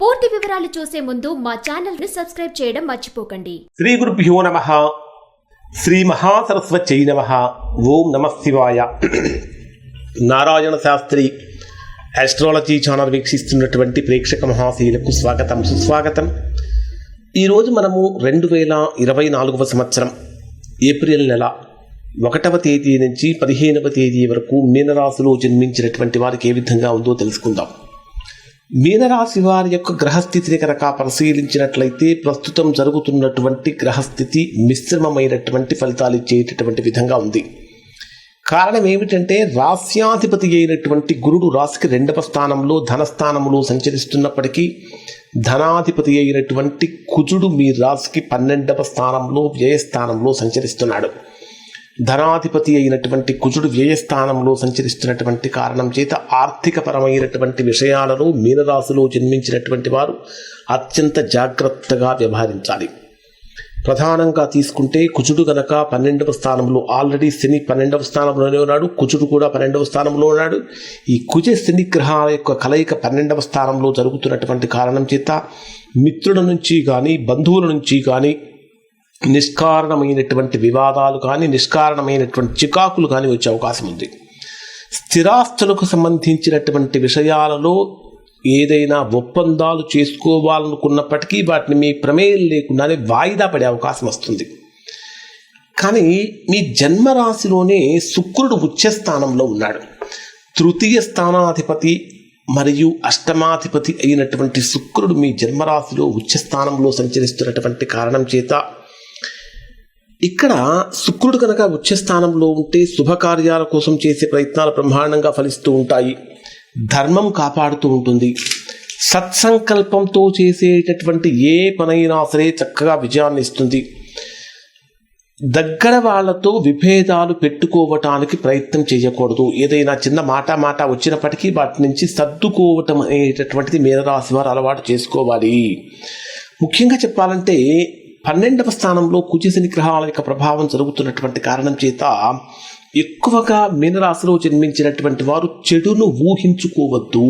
పూర్తి వివరాలు చూసే ముందు మా ఛానల్ని సబ్స్క్రైబ్ చేయడం మర్చిపోకండి. శ్రీ గురుభ్యో నమ. శ్రీ మహాసరస్వత్యై నమ. ఓం నమ శివాయ. నారాయణ శాస్త్రి ఆస్ట్రాలజీ ఛానల్ వీక్షిస్తున్నటువంటి ప్రేక్షక మహాశీలకు స్వాగతం సుస్వాగతం. ఈరోజు మనము రెండు వేల ఇరవై నాలుగవ సంవత్సరం ఏప్రిల్ నెల ఒకటవ తేదీ నుంచి పదిహేనవ తేదీ వరకు మీనరాశిలో జన్మించినటువంటి వారికి ఏ విధంగా ఉందో తెలుసుకుందాం. మీనరాశి వారి యొక్క గ్రహస్థితిని కనుక పరిశీలించినట్లయితే ప్రస్తుతం జరుగుతున్నటువంటి గ్రహస్థితి మిశ్రమమైనటువంటి ఫలితాలు ఇచ్చేటటువంటి విధంగా ఉంది. కారణం ఏమిటంటే రాస్యాధిపతి అయినటువంటి గురుడు రాశికి రెండవ స్థానంలో ధనస్థానంలో సంచరిస్తున్నప్పటికీ ధనాధిపతి అయినటువంటి కుజుడు మీ రాశికి పన్నెండవ స్థానంలో వ్యయస్థానంలో సంచరిస్తున్నాడు. ధనాధిపతి అయినటువంటి కుజుడు వ్యయస్థానంలో సంచరిస్తున్నటువంటి కారణం చేత ఆర్థికపరమైనటువంటి విషయాలలో మీనరాశిలో జన్మించినటువంటి వారు అత్యంత జాగ్రత్తగా వ్యవహరించాలి. ప్రధానంగా తీసుకుంటే కుజుడు గనక పన్నెండవ స్థానంలో ఆల్రెడీ శని పన్నెండవ స్థానంలోనే ఉన్నాడు కుజుడు కూడా పన్నెండవ స్థానంలో ఉన్నాడు. ఈ కుజ శని గ్రహాల యొక్క కలయిక పన్నెండవ స్థానంలో జరుగుతున్నటువంటి కారణం చేత మిత్రుల నుంచి కానీ బంధువుల నుంచి కానీ నిష్కారణమైనటువంటి వివాదాలు కానీ నిష్కారణమైనటువంటి చికాకులు కానీ వచ్చే అవకాశం ఉంది. స్థిరాస్తులకు సంబంధించినటువంటి విషయాలలో ఏదైనా ఒప్పందాలు చేసుకోవాలనుకున్నప్పటికీ వాటిని మీ ప్రమేయం లేకుండానే వాయిదా పడే అవకాశం వస్తుంది. కానీ మీ జన్మరాశిలోనే శుక్రుడు ఉచ్చ స్థానంలో ఉన్నాడు. తృతీయ స్థానాధిపతి మరియు అష్టమాధిపతి అయినటువంటి శుక్రుడు మీ జన్మరాశిలో ఉచ్చ స్థానంలో సంచరిస్తున్నటువంటి కారణం చేత ఇక్కడ శుక్రుడు కనుక ఉచ్చ స్థానంలో ఉంటే శుభకార్యాల కోసం చేసే ప్రయత్నాలు బ్రహ్మాండంగా ఫలిస్తూ ఉంటాయి. ధర్మం కాపాడుతూ ఉంటుంది. సత్సంకల్పంతో చేసేటటువంటి ఏ పనైనా సరే చక్కగా విజయాన్ని ఇస్తుంది. దగ్గర వాళ్ళతో విభేదాలు పెట్టుకోవటానికి ప్రయత్నం చేయకూడదు. ఏదైనా చిన్న మాట మాట వచ్చినప్పటికీ వాటి నుంచి సర్దుకోవటం అనేటటువంటిది మీనరాశి వారు అలవాటు చేసుకోవాలి. ముఖ్యంగా చెప్పాలంటే పన్నెండవ స్థానంలో కుచిశని గ్రహాల యొక్క ప్రభావం జరుగుతున్నటువంటి కారణం చేత ఎక్కువగా మీనరాశిలో జన్మించినటువంటి వారు చెడును ఊహించుకోవద్దు.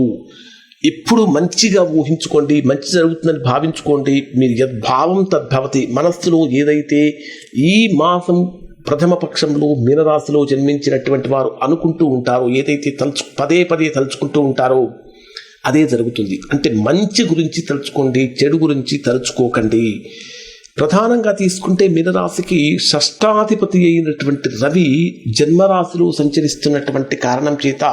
ఎప్పుడు మంచిగా ఊహించుకోండి మంచి జరుగుతుందని భావించుకోండి. మీరు యద్భావం తద్భవతి మనస్సులో ఏదైతే ఈ మాసం ప్రథమ పక్షంలో మీనరాశిలో జన్మించినటువంటి వారు అనుకుంటూ ఉంటారో ఏదైతే తలుచు పదే పదే తలుచుకుంటూ ఉంటారో అదే జరుగుతుంది. అంటే మంచి గురించి తలుచుకోండి చెడు గురించి తలుచుకోకండి. ప్రధానంగా తీసుకుంటే మీనరాశికి షష్టాధిపతి అయినటువంటి రవి జన్మరాశిలో సంచరిస్తున్నటువంటి కారణం చేత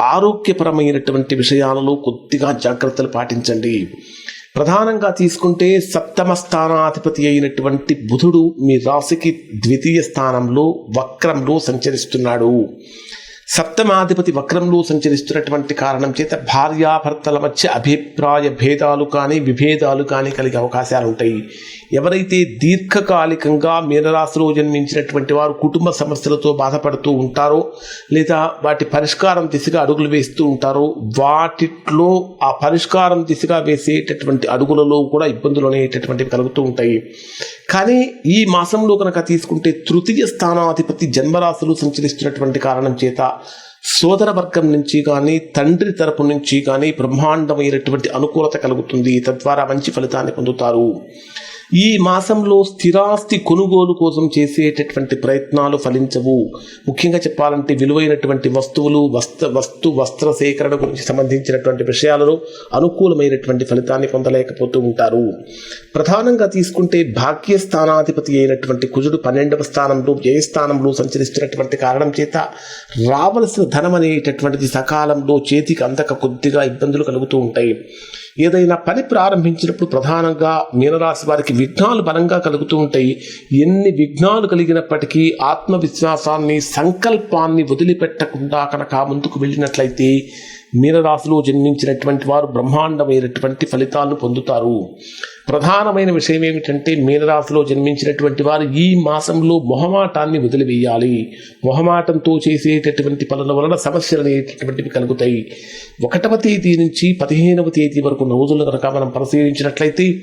ఆరోగ్యపరమైనటువంటి విషయాలలో కొద్దిగా జాగ్రత్తలు పాటించండి. ప్రధానంగా తీసుకుంటే సప్తమ స్థానాధిపతి అయినటువంటి బుధుడు మీ రాశికి ద్వితీయ స్థానంలో వక్రంలో సంచరిస్తున్నాడు. సప్తమాధిపతి వక్రంలో సంచరిస్తున్నటువంటి కారణం చేత భార్యాభర్తల మధ్య అభిప్రాయ భేదాలు కానీ విభేదాలు కానీ కలిగే అవకాశాలు ఉంటాయి. ఎవరైతే దీర్ఘకాలికంగా మీనరాశిలో జన్మించినటువంటి వారు కుటుంబ సమస్యలతో బాధపడుతూ ఉంటారో లేదా వాటి పరిష్కారం దిశగా అడుగులు వేస్తూ ఉంటారో వాటిలో ఆ పరిష్కారం దిశగా వేసేటటువంటి అడుగులలో కూడా ఇబ్బందులు అనేటటువంటివి కలుగుతూ ఉంటాయి. కానీ ఈ మాసంలో కనుక తీసుకుంటే తృతీయ స్థానాధిపతి జన్మరాశులు సంచరిస్తున్నటువంటి కారణం చేత సోదర వర్గం నుంచి కానీ తండ్రి తరపు నుంచి కానీ బ్రహ్మాండమైనటువంటి అనుకూలత కలుగుతుంది. తద్వారా మంచి ఫలితాన్ని పొందుతారు. ఈ మాసంలో స్థిరాస్తి కొనుగోలు కోసం చేసేటటువంటి ప్రయత్నాలు ఫలించవు. ముఖ్యంగా చెప్పాలంటే విలువైనటువంటి వస్తువులు వస్త్ర వస్తు వస్త్ర సేకరణ గురించి సంబంధించినటువంటి విషయాలలో అనుకూలమైనటువంటి ఫలితాన్ని పొందలేకపోతూ ఉంటారు. ప్రధానంగా తీసుకుంటే భాగ్య స్థానాధిపతి అయినటువంటి కుజుడు పన్నెండవ స్థానంలో వ్యయస్థానంలో సంచరిస్తున్నటువంటి కారణం చేత రావలసిన ధనం అనేటటువంటిది సకాలంలో చేతికి అందక కొద్దిగా ఇబ్బందులు కలుగుతూ ఉంటాయి. ఏదైనా పని ప్రారంభించినప్పుడు ప్రధానంగా మీనరాశి వారికి విఘ్నాలు బలంగా కలుగుతూ ఉంటాయి. ఎన్ని విఘ్నాలు కలిగినప్పటికీ ఆత్మవిశ్వాసాన్ని సంకల్పాన్ని వదిలిపెట్టకుండా కనుక ముందుకు వెళ్ళినట్లయితే మీనరాశిలో జన్మించినటువంటి వారు బ్రహ్మాండమైనటువంటి ఫలితాలను పొందుతారు. ప్రధానమైన విషయం ఏమిటంటే మీనరాశిలో జన్మించినటువంటి వారు ఈ మాసంలో మొహమాటాన్ని వదిలివేయాలి. మొహమాటంతో చేసేటటువంటి పనుల వలన సమస్యలు అనేటటువంటివి కలుగుతాయి. ఒకటవ తేదీ నుంచి పదిహేనవ తేదీ వరకు రోజులు కనుక మనం పరిశీలించినట్లయితే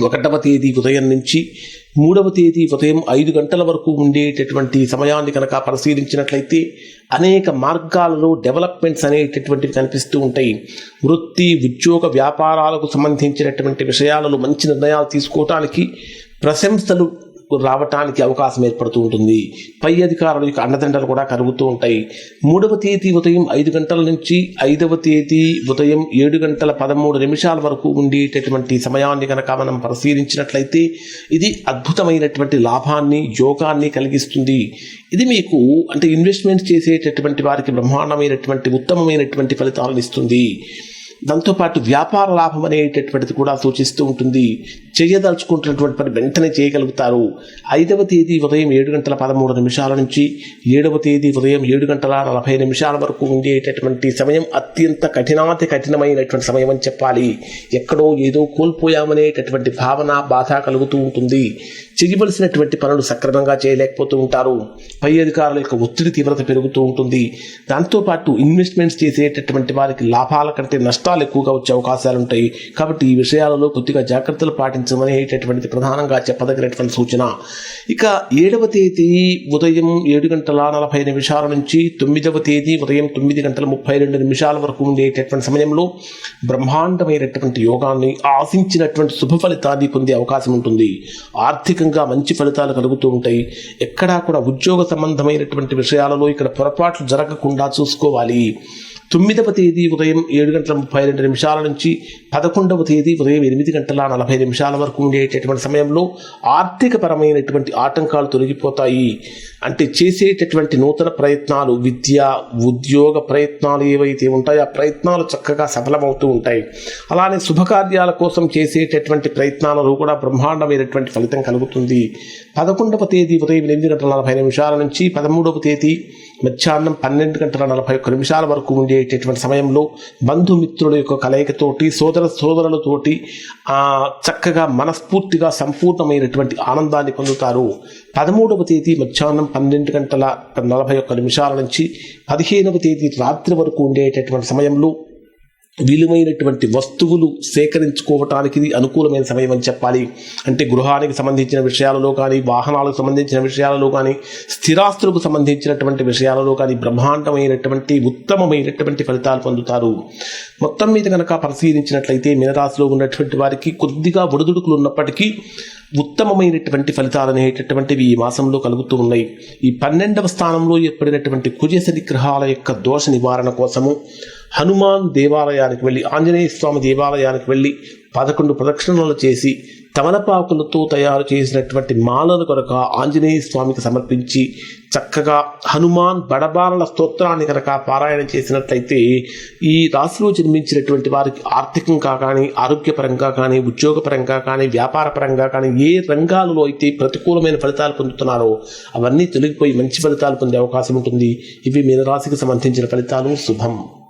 ఒకటవ తేదీ ఉదయం నుంచి మూడవ తేదీ ఉదయం ఐదు గంటల వరకు ఉండేటటువంటి సమయాన్ని కనుక పరిశీలించినట్లయితే అనేక మార్గాలలో డెవలప్మెంట్స్ అనేటటువంటివి కనిపిస్తూ ఉంటాయి. వృత్తి ఉద్యోగ వ్యాపారాలకు సంబంధించినటువంటి విషయాలలో మంచి నిర్ణయాలు తీసుకోవటానికి ప్రశంసలు రావటానికి అవకాశం ఏర్పడుతూ ఉంటుంది. పై అధికారుల యొక్క అండదండలు కూడా కలుగుతూ ఉంటాయి. మూడవ తేదీ ఉదయం ఐదు గంటల నుంచి ఐదవ తేదీ ఉదయం ఏడు గంటల పదమూడు నిమిషాల వరకు ఉండేటటువంటి సమయాన్ని కనుక మనం పరిశీలించినట్లయితే ఇది అద్భుతమైనటువంటి లాభాన్ని యోగాన్ని కలిగిస్తుంది. ఇది మీకు అంటే ఇన్వెస్ట్మెంట్ చేసేటటువంటి వారికి బ్రహ్మాండమైనటువంటి ఉత్తమమైనటువంటి ఫలితాలను ఇస్తుంది. దాంతోపాటు వ్యాపార లాభం అనేటటువంటిది కూడా సూచిస్తూ ఉంటుంది. చేయదలుచుకుంటున్నటువంటి పని వెంటనే చేయగలుగుతారు. ఐదవ తేదీ ఉదయం ఏడు గంటల పదమూడు నిమిషాల నుంచి ఏడవ తేదీ ఉదయం ఏడు గంటల నలభై నిమిషాల వరకు ఉండేటటువంటి సమయం అత్యంత కఠినాతి కఠినమైనటువంటి సమయం అని చెప్పాలి. ఎక్కడో ఏదో కోల్పోయామనేటటువంటి భావన బాధ కలుగుతూ ఉంటుంది. చేయవలసినటువంటి పనులు సక్రమంగా చేయలేకపోతూ ఉంటారు. పై అధికారుల యొక్క ఒత్తిడి తీవ్రత పెరుగుతూ ఉంటుంది. దాంతోపాటు ఇన్వెస్ట్మెంట్స్ చేసేటటువంటి వారికి లాభాల కంటే నష్టాలు ఎక్కువగా వచ్చే అవకాశాలు ఉంటాయి కాబట్టి ఈ విషయాలలో కొద్దిగా జాగ్రత్తలు పాటించమనేటటువంటిది ప్రధానంగా చెప్పదగినటువంటి సూచన. ఇక ఏడవ తేదీ ఉదయం ఏడు గంటల నలభై నిమిషాల నుంచి తొమ్మిదవ తేదీ ఉదయం తొమ్మిది గంటల ముప్పై రెండు నిమిషాల వరకు ఉండేటటువంటి సమయంలో బ్రహ్మాండమైనటువంటి యోగాన్ని ఆశించినటువంటి శుభ ఫలితాన్ని పొందే అవకాశం ఉంటుంది. ఆర్థికంగా మంచి ఫలితాలు కలుగుతూ ఉంటాయి. ఎక్కడా కూడా ఉద్యోగ సంబంధమైనటువంటి విషయాలలో ఇక్కడ పొరపాట్లు జరగకుండా చూసుకోవాలి. తొమ్మిదవ తేదీ ఉదయం ఏడు గంటల ముప్పై రెండు నిమిషాల నుంచి పదకొండవ తేదీ ఉదయం ఎనిమిది గంటల నలభై నిమిషాల వరకు ఉండేటటువంటి సమయంలో ఆర్థిక పరమైనటువంటి ఆటంకాలు తొలగిపోతాయి. అంటే చేసేటటువంటి నూతన ప్రయత్నాలు విద్య ఉద్యోగ ప్రయత్నాలు ఏవైతే ఉంటాయో ఆ ప్రయత్నాలు చక్కగా సఫలమవుతూ ఉంటాయి. అలానే శుభకార్యాల కోసం చేసేటటువంటి ప్రయత్నాలలో కూడా బ్రహ్మాండమైనటువంటి ఫలితం కలుగుతుంది. పదకొండవ తేదీ ఉదయం ఎనిమిది గంటల నలభై నిమిషాల నుంచి పదమూడవ తేదీ మధ్యాహ్నం పన్నెండు గంటల నలభై ఒక్క నిమిషాల వరకు ఉండేటటువంటి సమయంలో బంధుమిత్రుల యొక్క కలయికతోటి సోదర సోదరులతోటి ఆ, చక్కగా మనస్ఫూర్తిగా సంపూర్ణమైనటువంటి ఆనందాన్ని పొందుతారు. పదమూడవ తేదీ మధ్యాహ్నం పన్నెండు గంటల నలభై ఒక్క నిమిషాల నుంచి పదిహేనవ తేదీ రాత్రి వరకు ఉండేటటువంటి సమయంలో విలువైనటువంటి వస్తువులు సేకరించుకోవటానికి అనుకూలమైన సమయం అని చెప్పాలి. అంటే గృహానికి సంబంధించిన విషయాలలో కానీ వాహనాలకు సంబంధించిన విషయాలలో కానీ స్థిరాస్తులకు సంబంధించినటువంటి విషయాలలో కానీ బ్రహ్మాండమైనటువంటి ఉత్తమమైనటువంటి ఫలితాలు పొందుతారు. మొత్తం మీద కనుక పరిశీలించినట్లయితే మీనరాశిలో ఉన్నటువంటి వారికి కొద్దిగా ఒడిదుడుకులు ఉన్నప్పటికీ ఉత్తమమైనటువంటి ఫలితాలు అనేటటువంటివి ఈ మాసంలో కలుగుతూ ఉన్నాయి. ఈ పన్నెండవ స్థానంలో ఏర్పడినటువంటి కుజశని గ్రహాల యొక్క దోష నివారణ కోసము హనుమాన్ దేవాలయానికి వెళ్ళి ఆంజనేయ స్వామి దేవాలయానికి వెళ్ళి పదకొండు ప్రదక్షిణలు చేసి తమలపాకులతో తయారు చేసినటువంటి మాలలు కనుక ఆంజనేయ స్వామికి సమర్పించి చక్కగా హనుమాన్ బడబారల స్తోత్రాన్ని కనుక పారాయణ చేసినట్లయితే ఈ రాశిలో జన్మించినటువంటి వారికి ఆర్థికంగా కానీ ఆరోగ్యపరంగా కానీ ఉద్యోగపరంగా కానీ వ్యాపారపరంగా కానీ ఏ రంగాలలో అయితే ప్రతికూలమైన ఫలితాలు పొందుతున్నారో అవన్నీ తొలగిపోయి మంచి ఫలితాలు పొందే అవకాశం ఉంటుంది. ఇవి మీనరాశికి సంబంధించిన ఫలితాలు. శుభం.